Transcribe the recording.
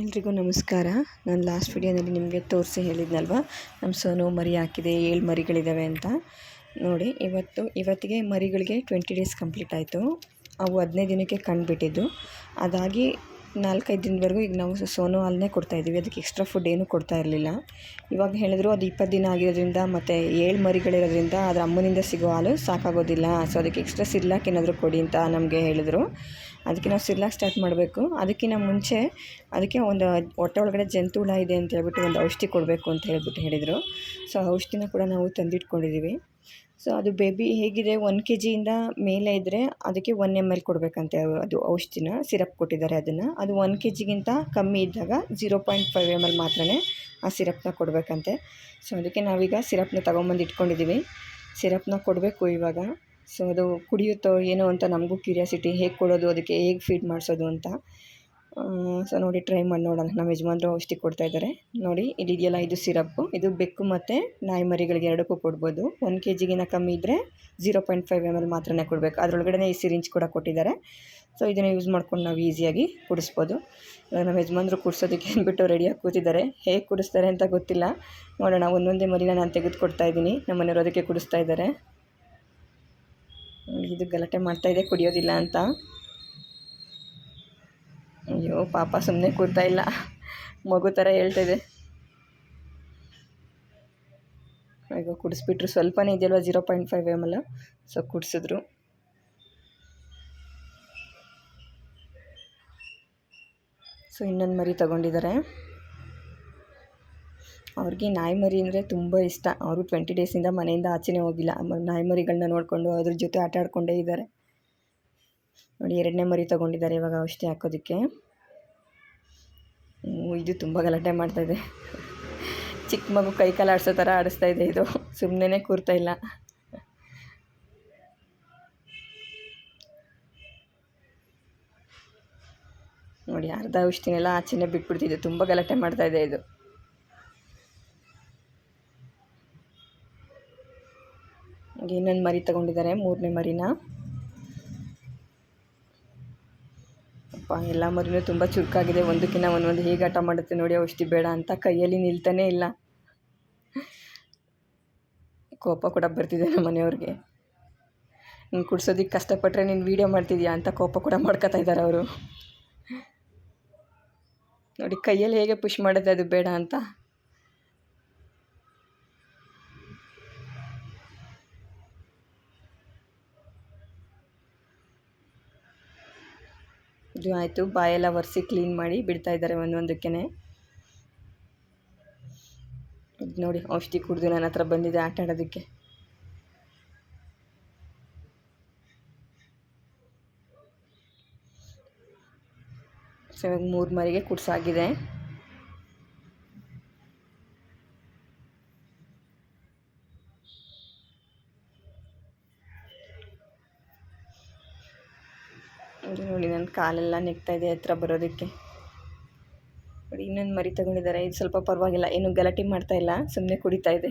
ಎಲ್ರಿಗೂ ನಮಸ್ಕಾರ. ನಾನು ಲಾಸ್ಟ್ ವಿಡಿಯೋನಲ್ಲಿ ನಿಮಗೆ ತೋರಿಸಿ ಹೇಳಿದ್ನಲ್ವ? ನಮ್ಮ ಸೋನು ಮರಿ ಹಾಕಿದೆ, ಏಳು ಮರಿಗಳಿದ್ದಾವೆ ಅಂತ. ನೋಡಿ, ಇವತ್ತು, ಇವತ್ತಿಗೆ ಮರಿಗಳಿಗೆ ಟ್ವೆಂಟಿ ಡೇಸ್ ಕಂಪ್ಲೀಟ್ ಆಯಿತು. ಅವು ಹದಿನೈದು ದಿನಕ್ಕೆ ಕಂಡುಬಿಟ್ಟಿದ್ದು. ಅದಾಗಿ ನಾಲ್ಕೈದು ದಿನದವರೆಗೂ ಈಗ ನಾವು ಸೋನು ಹಾಲನ್ನೇ ಕೊಡ್ತಾಯಿದ್ದೀವಿ ಅದಕ್ಕೆ ಎಕ್ಸ್ಟ್ರಾ ಫುಡ್ ಏನೂ ಕೊಡ್ತಾ ಇರಲಿಲ್ಲ. ಇವಾಗ ಹೇಳಿದ್ರು ಅದು ಇಪ್ಪತ್ತು ದಿನ ಆಗಿರೋದ್ರಿಂದ ಮತ್ತು ಏಳು ಮರಿಗಳಿರೋದ್ರಿಂದ ಅದರ ಅಮ್ಮನಿಂದ ಸಿಗೋ ಹಾಲು ಸಾಕಾಗೋದಿಲ್ಲ. ಸೊ ಅದಕ್ಕೆ ಎಕ್ಸ್ಟ್ರಾ ಸಿರ್ಲಾಕ್ ಏನಾದರೂ ಕೊಡಿ ಅಂತ ನಮಗೆ ಹೇಳಿದ್ರು. ಅದಕ್ಕೆ ನಾವು ಸಿರ್ಲಾಕ್ ಸ್ಟಾರ್ಟ್ ಮಾಡಬೇಕು. ಅದಕ್ಕಿಂತ ಮುಂಚೆ ಅದಕ್ಕೆ ಒಂದು ಹೊಟ್ಟೆ ಒಳಗಡೆ ಜಂತು ಹುಳ ಇದೆ ಅಂತ ಹೇಳ್ಬಿಟ್ಟು ಒಂದು ಔಷಧಿ ಕೊಡಬೇಕು ಅಂತ ಹೇಳ್ಬಿಟ್ಟು ಹೇಳಿದರು. ಸೊ ಔಷಧಿನ ಕೂಡ ನಾವು ತಂದಿಟ್ಕೊಂಡಿದ್ದೀವಿ ಸೊ ಅದು ಬೇಬಿ ಹೇಗಿದೆ? ಒನ್ ಕೆ ಜಿಯಿಂದ ಮೇಲೆ ಇದ್ದರೆ ಅದಕ್ಕೆ ಒನ್ ಎಂ ಎಲ್ ಕೊಡಬೇಕಂತೆ ಅದು ಔಷಧಿನ ಸಿರಪ್ ಕೊಟ್ಟಿದ್ದಾರೆ ಅದನ್ನು. ಅದು ಒನ್ ಕೆ ಜಿಗಿಂತ ಕಮ್ಮಿ ಇದ್ದಾಗ zero point five M L ಮಾತ್ರನೇ ಆ ಸಿರಪ್ನ ಕೊಡಬೇಕಂತೆ. ಸೊ ಅದಕ್ಕೆ ನಾವೀಗ ಸಿರಪ್ನ ತೊಗೊಂಬಂದು ಇಟ್ಕೊಂಡಿದ್ದೀವಿ ಸಿರಪ್ನ ಕೊಡಬೇಕು ಇವಾಗ. ಸೊ ಅದು ಕುಡಿಯುತ್ತೋ ಏನೋ ಅಂತ ನಮಗೂ ಕ್ಯೂರಿಯಾಸಿಟಿ ಹೇಗೆ ಕೊಡೋದು, ಅದಕ್ಕೆ ಹೇಗೆ ಫೀಡ್ ಮಾಡಿಸೋದು ಅಂತ. ಸೊ ನೋಡಿ ಟ್ರೈ ಮಾಡಿ ನೋಡೋಣ. ನಮ್ಮ ಯಜಮಾನ್ರು ಔಷಧಿ ಕೊಡ್ತಾ ಇದ್ದಾರೆ. ನೋಡಿ ಇದಿದೆಯಲ್ಲ ಇದು ಸಿರಪ್ಪು ಇದು ಬೆಕ್ಕು ಮತ್ತು ನಾಯಿ ಮರಿಗಳಿಗೆ ಎರಡಕ್ಕೂ ಕೊಡ್ಬೋದು. ಒಂದು ಕೆ ಜಿಗಿನ ಕಮ್ಮಿ ಇದ್ದರೆ zero point five M L ಮಾತ್ರನೇ ಕೊಡಬೇಕು. ಅದರೊಳಗಡೆ ಈ ಸಿರಿಂಜ್ ಕೂಡ ಕೊಟ್ಟಿದ್ದಾರೆ. ಸೊ ಇದನ್ನು ಯೂಸ್ ಮಾಡ್ಕೊಂಡು ನಾವು ಈಸಿಯಾಗಿ ಕುಡಿಸ್ಬೋದು. ನಮ್ಮ ಯಜಮಾನ್ರು ಕುಡಿಸೋದಕ್ಕೆ ಅಂದ್ಬಿಟ್ಟು ರೆಡಿಯಾಗಿ ಕೂತಿದ್ದಾರೆ. ಹೇಗೆ ಕುಡಿಸ್ತಾರೆ ಅಂತ ಗೊತ್ತಿಲ್ಲ. ನೋಡೋಣ, ಒಂದೊಂದೇ ಮರಿನ ನಾನು ತೆಗೆದುಕೊಡ್ತಾ ಇದ್ದೀನಿ. ನಮ್ಮ ಮನೆಯವರು ಅದಕ್ಕೆ ಕುಡಿಸ್ತಾ ಇದ್ದಾರೆ. ಇದು ಗಲಾಟೆ ಮಾಡ್ತಾಯಿದೆ ಕುಡಿಯೋದಿಲ್ಲ ಅಂತ. ಅಯ್ಯೋ, ಪಾಪ ಸುಮ್ಮನೆ ಕೂರ್ತಾ ಇಲ್ಲ. ಮಗು ಥರ ಹೇಳ್ತಾಯಿದೆ ಈಗ ಕುಡಿಸ್ಬಿಟ್ರು. ಸ್ವಲ್ಪನೇ ಇದೆಯಲ್ವ? Zero point five M L so, ಕುಡಿಸಿದ್ರು. So, ಇನ್ನೊಂದು ಮರಿ ತಗೊಂಡಿದ್ದಾರೆ. ಅವ್ರಿಗೆ ನಾಯಿಮರಿ ಅಂದರೆ ತುಂಬ ಇಷ್ಟ. ಅವರು ಟ್ವೆಂಟಿ ಡೇಸಿಂದ ಮನೆಯಿಂದ ಆಚೆನೇ ಹೋಗಿಲ್ಲ. ನಾಯಿ ಮರಿಗಳನ್ನ ನೋಡಿಕೊಂಡು ಅದ್ರ ಜೊತೆ ಆಟ ಆಡ್ಕೊಂಡೇ ಇದ್ದಾರೆ ನೋಡಿ, ಎರಡನೇ ಮರಿ ತೊಗೊಂಡಿದ್ದಾರೆ ಇವಾಗ ಔಷಧಿ ಹಾಕೋದಕ್ಕೆ. ಇದು ತುಂಬ ಗಲಾಟೆ ಮಾಡ್ತಾಯಿದೆ ಚಿಕ್ಕ ಮಗು ಕೈ ಕಾಲು ಆಡಿಸೋ ಥರ ಆಡಿಸ್ತಾ ಇದೆ ಇದು. ಸುಮ್ಮನೆ ಕೂರ್ತಾ ಇಲ್ಲ. ನೋಡಿ, ಅರ್ಧ ಔಷಧಿನೆಲ್ಲ ಆಚೆನೇ ಬಿಟ್ಬಿಡ್ತಿದೆ. ತುಂಬ ಗಲಾಟೆ ಮಾಡ್ತಾಯಿದೆ ಇದು. ಇನ್ನೊಂದು ಮರಿ ತಗೊಂಡಿದ್ದಾರೆ, ಮೂರನೇ ಮರಿನ. ಅಪ್ಪ, ಎಲ್ಲ ಮರಿನೂ ತುಂಬ ಚುರುಕಾಗಿದೆ. ಒಂದಕ್ಕಿಂತ ಒಂದೊಂದು ಹೇಗೆ ಆಟ ಮಾಡುತ್ತೆ ನೋಡಿ, ಔಷಧಿ ಬೇಡ ಅಂತ ಕೈಯಲ್ಲಿ ನಿಲ್ತಾನೇ ಇಲ್ಲ. ಕೋಪ ಕೂಡ ಬರ್ತಿದೆ ನಮ್ಮ ಮನೆಯವ್ರಿಗೆ. ನೀನು ಕುಡ್ಸೋದಕ್ಕೆ ಕಷ್ಟಪಟ್ಟರೆ ನೀನು ವೀಡಿಯೋ ಮಾಡ್ತಿದ್ಯಾ ಅಂತ ಕೋಪ ಕೂಡ ಮಾಡ್ಕೋತಾ ಇದ್ದಾರೆ ಅವರು. ನೋಡಿ, ಕೈಯಲ್ಲಿ ಹೇಗೆ ಪುಷ್ ಮಾಡುತ್ತೆ ಅದು ಬೇಡ ಅಂತ. ಇದು ಆಯಿತು. ಬಾಯೆಲ್ಲ ಒರೆಸಿ ಕ್ಲೀನ್ ಮಾಡಿ ಬಿಡ್ತಾ ಇದ್ದಾರೆ ಒಂದೊಂದಕ್ಕೆ ಇದು ನೋಡಿ, ಔಷಧಿ ಕುಡಿದು ನನ್ನ ಹತ್ರ ಬಂದಿದೆ ಆಟ ಆಡೋದಕ್ಕೆ. ಸೊ ಮೂರು ಮರಿಗೆ ಕುಡ್ಸಾಗಿದೆ. ನೋಡಿ ನನ್ನ ಕಾಲೆಲ್ಲ ನೆಗ್ತಾ ಇದೆ ಹತ್ರ ಬರೋದಕ್ಕೆ. ನೋಡಿ, ಇನ್ನೊಂದು ಮರಿ ತಗೊಂಡಿದ್ದಾರೆ. ಇದು ಸ್ವಲ್ಪ ಪರವಾಗಿಲ್ಲ, ಏನು ಗಲಾಟೆ ಮಾಡ್ತಾ ಇಲ್ಲ ಸುಮ್ಮನೆ ಕುಡಿತಾ ಇದೆ.